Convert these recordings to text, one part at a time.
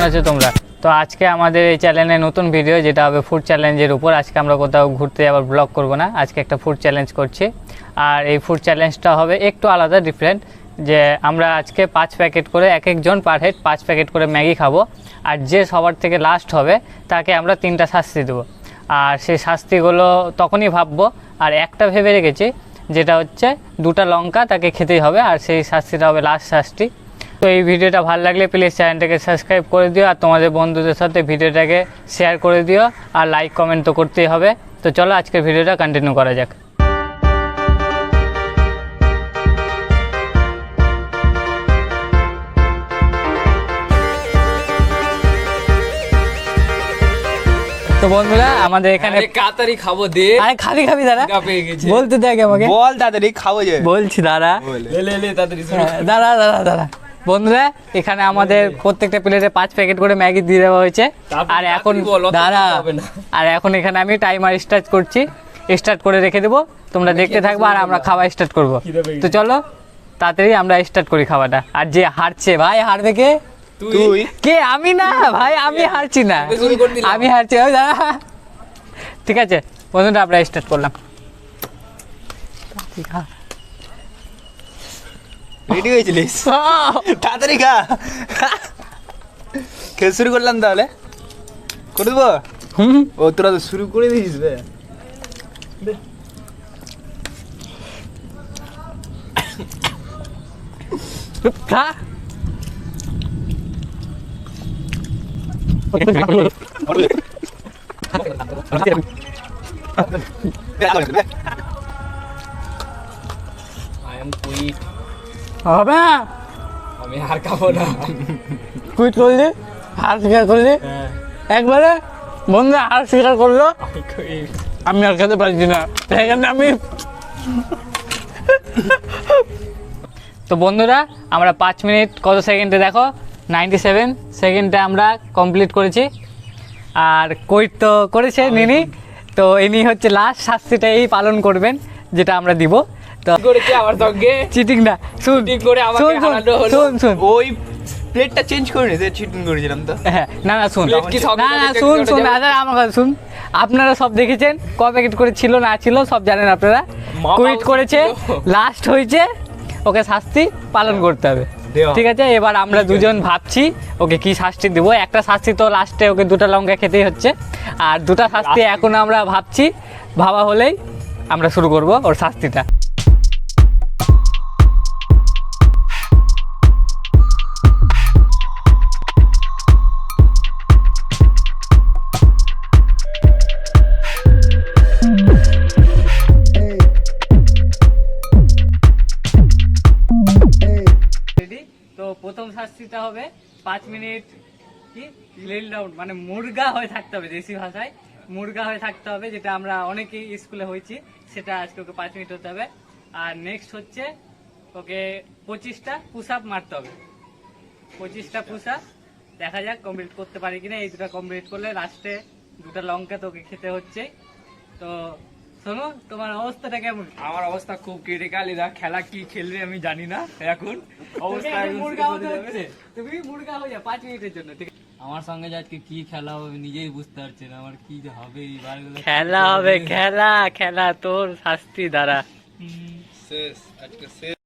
কেমন আছো তোমরা? তো আজকে আমাদের এই চ্যানেলে নতুন ভিডিও যেটা হবে ফুড চ্যালেঞ্জের উপর। আজকে আমরা কোথাও ঘুরতে আবার ব্লগ করব না। আজকে একটা ফুড চ্যালেঞ্জ করছি। আর এই ফুড চ্যালেঞ্জটা হবে একটু আলাদা ডিফারেন্ট যে আমরা আজকে পাঁচ প্যাকেট করে এক একজন পার হেড পাঁচ প্যাকেট করে ম্যাগি খাব। আর যে সবার থেকে লাস্ট হবে, তাকে আমরা তিনটা শাস্তি দেবো। আর সেই শাস্তিগুলো তখনই ভাববো। আর একটা ভেবে রেখেছি, যেটা হচ্ছে দুটা লঙ্কা তাকে খেতেই হবে। আর সেই শাস্তিটা হবে লাস্ট শাস্তি। তো এই ভিডিওটা ভালো লাগলে প্লিজ চ্যানেলটাকে সাবস্ক্রাইব করে দিও আর তোমাদের বন্ধুদের সাথে ভিডিওটাকে শেয়ার করে দিও আর লাইক কমেন্ট তো করতেই হবে। তো চলো আজকের ভিডিওটা কন্টিনিউ করা যাক। তো বন্ধুরা আমাদের এখানে কাতারি খাব দে। আরে খাবি খাবি গেছে। বলতে দেখ আমাকে। বল তাড়াতাড়ি খাব যে। বলছি দাঁড়া লে লে লে তাড়াতাড়ি শুরু হ্যাঁ, দাঁড়া দাঁড়া দাঁড়া বন্ধুরা এখানে আমাদের প্রত্যেকটা প্লেটে পাঁচ প্যাকেট করে ম্যাগি দিয়ে দেওয়া হয়েছে। আর এখন দাঁড়া। আর এখন এখানে আমি টাইমার স্টার্ট করছি। স্টার্ট করে রেখে দেবো। তোমরা দেখতে খেতে থাকব আর আমরা। খাওয়া স্টার্ট করব। তো চলো তাড়াতাড়ি আমরা স্টার্ট করি খাওয়াটা। আর যে হারছে ভাই হারবে কে? তুই। কে? আমি না ভাই আমি হারছি না। আমি হারছি ঠিক আছে বন্ধুরা আমরা স্টার্ট করলাম। রেডি হয়েছিলিস তাড়াতাড়ি খা খেয়ে শুরু করলাম তাহলে করে দেবো হুম ও তোরা তো শুরু করে দিয়েছিস বে খা আই এম কুইট হবে? আমি আর খাব না। কুইট করলি হার স্বীকার করলি? হ্যাঁ। একবারে বন্ধু হার স্বীকার করল? আমি আর খেতে পারছি না। এখানে আমি। তো বন্ধুরা আমরা পাঁচ মিনিট কত সেকেন্ডে দেখো? নাইনটি সেভেন সেকেন্ডে আমরা কমপ্লিট করেছি। আর কৈট তো করেছে নিনি? তো ইনি হচ্ছে লাস্ট শাস্তিটাই পালন করবেন যেটা আমরা দিব। করেছে আমার সঙ্গে? চিটিং না শুন করে আমাকে শুন শুন হারানো হলো। শুন শুন। ওই প্লেটটা চেঞ্জ করে নিতে চিটিং করেছিলাম তো। হ্যাঁ না না শুন। Plate কি সব না না শুন শুন দাদা আমার কথা শুন। আপনারা সব দেখেছেন ক প্যাকেট করে ছিল না ছিল সব জানেন আপনারা। কুইট করেছে লাস্ট হয়েছে ওকে শাস্তি পালন করতে হবে। ঠিক আছে এবার আমরা দুজন ভাবছি ওকে কি শাস্তি দেবো? একটা শাস্তি তো লাস্টে ওকে দুটো লঙ্কা খেতেই হচ্ছে। আর দুটো শাস্তি এখন আমরা ভাবছি ভাবা হলেই আমরা শুরু করব ওর শাস্তিটা। শাস্তিটা হবে। পাঁচ মিনিট কি? লিল ডাউন মানে মুরগা হয়ে থাকতে হবে দেশি ভাষায়। মুরগা হয়ে থাকতে হবে, যেটা আমরা অনেকেই স্কুলে হয়েছি, সেটা আজকে ওকে পাঁচ মিনিট হতে হবে। আর নেক্সট হচ্ছে ওকে পঁচিশটা পুশ আপ মারতে হবে। পঁচিশটা পুশ আপ দেখা যাক কমপ্লিট করতে পারি কিনা। এই দুটা কমপ্লিট করলে লাস্টে দুটো লঙ্কা তোকে খেতে হচ্ছে তো শোনো তোমার অবস্থাটা কেমন? আমার অবস্থা খুব ক্রিটিক্যাল এরা খেলা কি খেলবে আমি জানি না এখন অবস্থা হয়ে। তুমি মুরগা হয়ে যাও পাঁচ মিনিটের জন্য ঠিক আমার সঙ্গে আজকে কি খেলা হবে নিজেই বুঝতে পারছি না আমার কি হবে খেলা হবে খেলা খেলা তোর শাস্তি দ্বারা শেষ আজকে শেষ।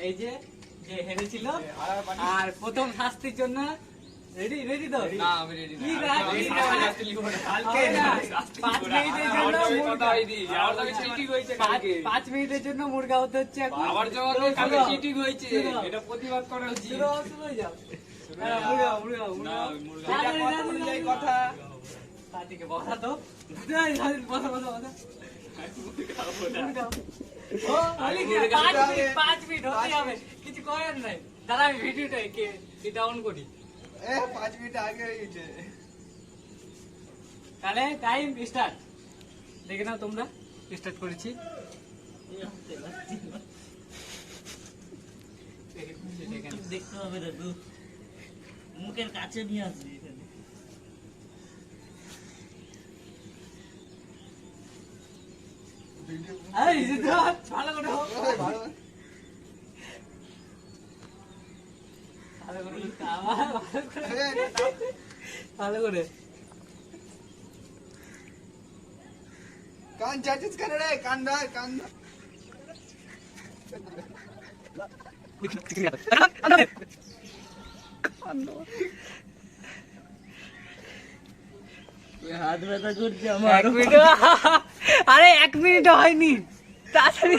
এই যে যে হেরেছিল আর প্রথম শাস্তির জন্য রেডি রেডি তো না আমি রেডি না কি শাস্তি রাগ? লিখব না। কালকে না, পাঁচ মিনিটের জন্য মুরগা। কথা হয়নি। আমার সঙ্গে cheating কালকে। পাঁচ মিনিটের জন্য মুরগা হতে হচ্ছে এখন আমার সঙ্গে কালকে শুনো। cheating এটা প্রতিবাদ করা উচিত শুনো, শুনো যাও। হ্যাঁ, মুরগা, মুরগা, মুরগা। মুরগা। না, না, এটা না, কথা অনুযায়ী কথা। তাতিকে বসা তো এই, এই, বসা, বসা, বসা। মুরগা। ও, বলি কি, মুরগা পাঁচ মিনিট, পাঁচ হবে। কিছু করার নাই দাদা আমি ভিডিওটা এটা অন করি এ পাঁচ মিনিট আগে তাহলে টাইম স্টার্ট দেখে নাও তোমরা স্টার্ট করেছি। দেখতে হবে দাদু। মুখের কাছে নিয়ে আসবি এখানে। ভালো করে হোক। ভালো। করে কান চাচিস কেন রে? কান ধর কান হাত ব্যথা করছে আমার। আরে এক মিনিট হয়নি। তাড়াতাড়ি।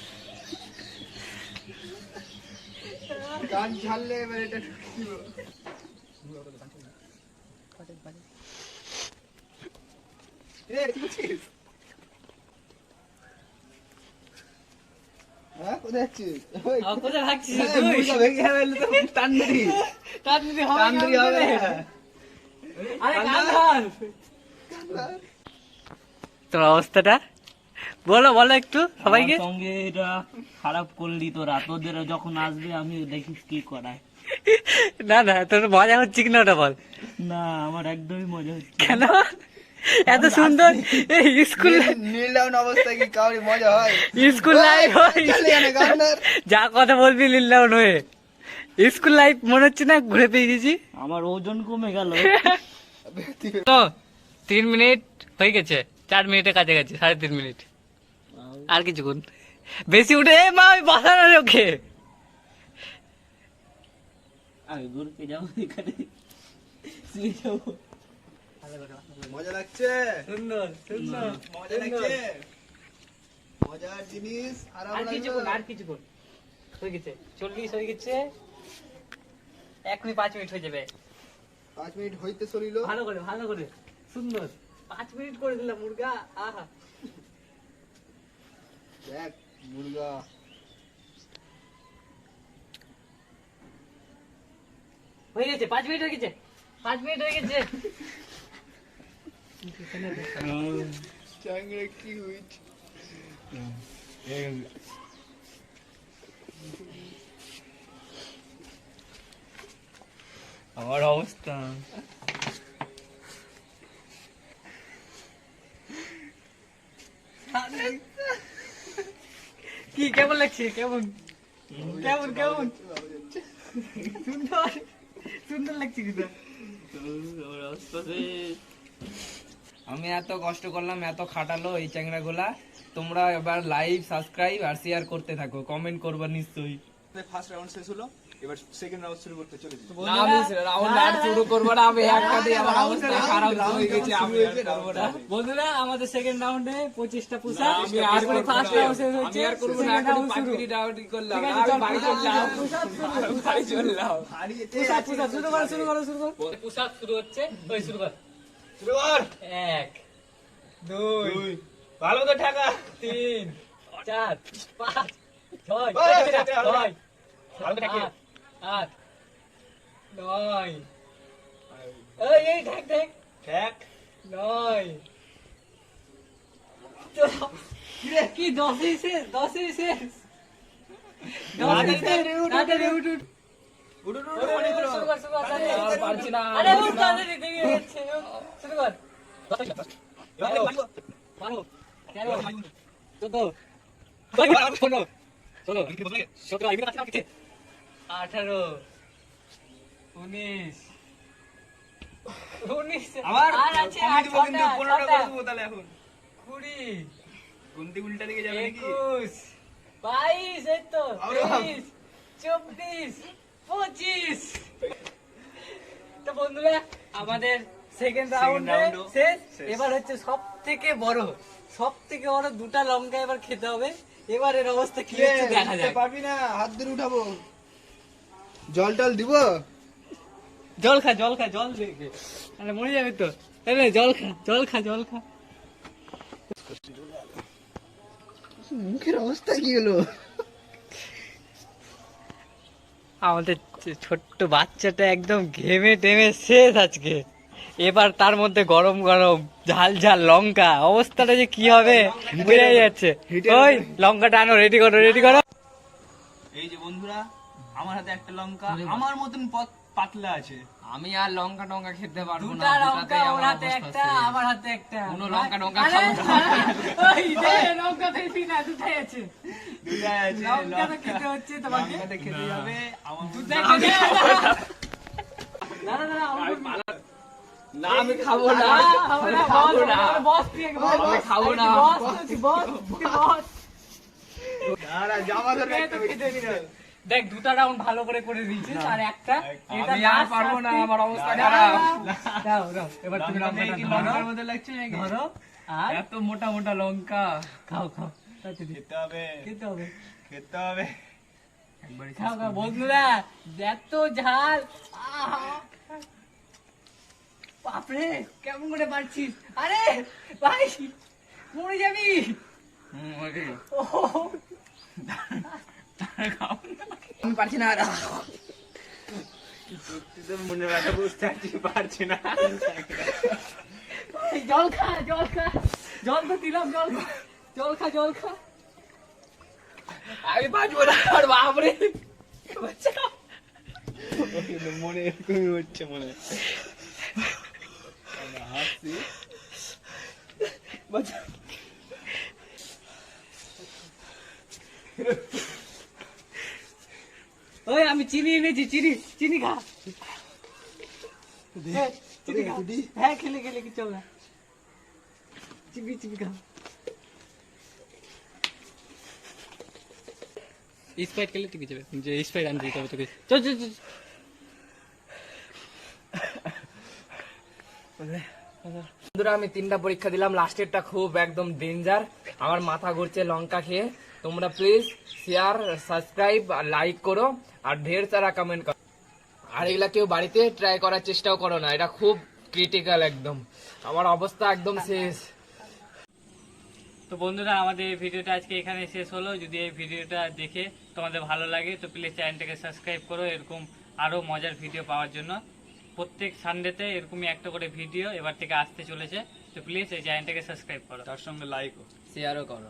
কান ঝাললে এবার এটা তোর অবস্থাটা? বলো বলো একটু সবাইকে। সঙ্গে এটা খারাপ করলি তোরা। তোদের যখন আসবে আমি দেখিস কি করায়। না না তোর মজা হচ্ছে কিনা ওটা বল। না আমার একদমই মজা হচ্ছে কেন? এত সুন্দর। স্কুল নীল- নীল ডাউন অবস্থায় কি কাউরি মজা হয়? স্কুল লাইফ যা কথা বলবি লিল্লাউন হয়ে। স্কুল লাইফ মনে হচ্ছে না ঘুরে পেয়ে গেছি। আমার ওজন কমে গেল। তো তিন মিনিট হয়ে গেছে চার মিনিটের কাছে গেছে সাড়ে তিন মিনিট। আর কিছুক্ষণ বেশি উঠে এ মা ওই বসানো ওকে। আমি ঘুরতে যাব এখানে। শুয়ে যাব। মজা লাগছে? সুন্দর সুন্দর মজা লাগছে? মজার জিনিস আরাম আর। কিছুক্ষণ আর কিছুক্ষণ হয়ে গেছে চল্লিশ হয়ে গেছে। এখনই পাঁচ মিনিট হয়ে যাবে। পাঁচ মিনিট হইতে চলিল। ভালো করে ভালো করে। সুন্দর। পাঁচ মিনিট করে দিলাম মুরগা। আহা। দেখ মুরগা। হয়ে গেছে পাঁচ মিনিট হয়ে গেছে পাঁচ মিনিট হয়ে গেছে। চাংড়া কি হইছে আমার অবস্থা। কি কেমন লাগছে? কেমন? কেমন কেমন? সুন্দর। সুন্দর লাগছে কিন্তু। আমি এত কষ্ট করলাম এত খাটালো এই চ্যাংড়া গুলা তোমরা এবার লাইভ সাবস্ক্রাইব আর শেয়ার করতে থাকো। কমেন্ট করবা নিশ্চয়ই। ফার্স্ট রাউন্ড শেষ হলো। এবার সেকেন্ড রাউন্ড শুরু করতে চলেছি না আমি রাউন্ড আর শুরু করব না আমি একটা দিয়ে আমার অবস্থা খারাপ হয়ে গেছে আমি করব না বন্ধুরা আমাদের সেকেন্ড রাউন্ডে পঁচিশটা পুষা আমি আর করব না ফার্স্ট রাউন্ড শেষ হচ্ছে আমি আর করব না এখন পাঁচ মিনিট আউট করলাম আমি বাড়ি চললাম বাড়ি চললাম পুশ আপ, শুরু করো শুরু করো শুরু করো পুশ শুরু হচ্ছে ওই শুরু কর শুরু কর এক দুই ভালো তো ঠাকা তিন চার পাঁচ ছয় ওই, ছয় ভালো থাকে। আট আট নয়। এই এই ঠেক ঠেক ঠেক নয়। কি দশই শেষ দশই শেষ চোদ্দ। ষোলো সতেরো কাছে কাছে আঠারো। উনিশ। উনিশ। আবার? আর আছে কমিয়ে আর দেবো কিন্তু পনেরোটা করে দেবো তাহলে এখন। কুড়ি। গুনতি উল্টা দিকে যাবে নাকি? একুশ। বাইশ এই তো তেইশ চব্বিশ পঁচিশ। তো বন্ধুরা আমাদের সেকেন্ড রাউন্ড শেষ। এবার হচ্ছে সব থেকে বড় সব থেকে বড় দুটা লঙ্কা এবার খেতে হবে। এবার এর অবস্থা কি হচ্ছে দেখা উঠতে যাক। পারবি না হাত ধরে উঠাবো। জল টল দিব? জল খা জল খা জল দেখে আরে মরে যাবে তো। এই জল খা জল খা জল খা। মুখের অবস্থা কি হলো? আমাদের ছোট্ট বাচ্চাটা একদম ঘেমে টেমে শেষ আজকে। এবার তার মধ্যে গরম গরম ঝাল ঝাল লঙ্কা। অবস্থাটা যে কি হবে? বোঝা যাচ্ছে। ওই লঙ্কাটা আনো রেডি করো রেডি করো। এই যে বন্ধুরা আমার হাতে একটা লঙ্কা আমার মতন পত- পাতলা আছে। আমি আর লঙ্কা টঙ্কা খেতে পারব না লঙ্কা ওর হাতে একটা আমার হাতে একটা। কোনো লঙ্কা টঙ্কা খাব না। ওই দে, লঙ্কা ফেলবি না দুটাই আছে। দুটাই আছে লঙ্কা তো খেতে হচ্ছে তোমাকে। লঙ্কাটা খেতে যাবে আমার দুটাই খেতে না না না আমার না আমি খাব না। না, না, খাব না। বস তুই একবার আমি খাব না। বস, তুই বস, তুই বস। দাঁড়া জামা ধরে খেতে দিল। দেখ দুটা রাউন্ড ভালো করে করে দিয়েছিস আর একটা এটা আমি আর পারব না আমার অবস্থা দাও, খারাপ। দাও, দাও, এবার তুমি লঙ্কাটা লঙ্কাটা কি লঙ্কার মতো লাগছে নাকি? ধরো আর? এত মোটা মোটা লঙ্কা। খাও খাও খেতে হবে। খেতে হবে। খেতে হবে। খাও খাও বন্ধুরা এত ঝাল। আহা। বাপরে কেমন করে পারছিস আরে ভাই মরে যাবি। হুম, ওইটাই। ওহ, আমি পারছি না। মনে বুঝতে পারছি পারছি না জল খা জল খা। জল তো দিলাম, জল খা। জল খা জল খা। আমি বাঁচবো না, আর বাপরে। মনে এরকমই হচ্ছে মনে বাঁচাও। ওই আমি চিনি এনেছি চিনি চিনি খা। চিনি খা। হ্যাঁ খেলে খেলে কি চল? চিবি চিবি খা। স্প্রাইট খেলে ঠিক যাবে। যে স্প্রাইট আনতে দিতে হবে তোকে। চল চল চল। বন্ধুরা আমি তিনটা পরীক্ষা দিলাম। লাস্টেরটা খুব একদম ডেঞ্জার আমার মাথা ঘুরছে লঙ্কা খেয়ে। তোমরা প্লিজ শেয়ার সাবস্ক্রাইব আর লাইক করো আর ঢের সারা কমেন্ট করো। আর এগুলা কেউ বাড়িতে ট্রাই করার চেষ্টাও করো না এটা খুব ক্রিটিক্যাল একদম। আমার অবস্থা একদম শেষ। তো বন্ধুরা আমাদের এই ভিডিওটা আজকে এখানে শেষ হলো। যদি এই ভিডিওটা দেখে তোমাদের ভালো লাগে তো প্লিজ চ্যানেলটাকে সাবস্ক্রাইব করো। এরকম আরও মজার ভিডিও পাওয়ার জন্য। প্রত্যেক সানডেতে এরকমই একটা করে ভিডিও এবার থেকে আসতে চলেছে। তো প্লিজ এই চ্যানেলটাকে সাবস্ক্রাইব করো। তার সঙ্গে লাইকও শেয়ারও করো।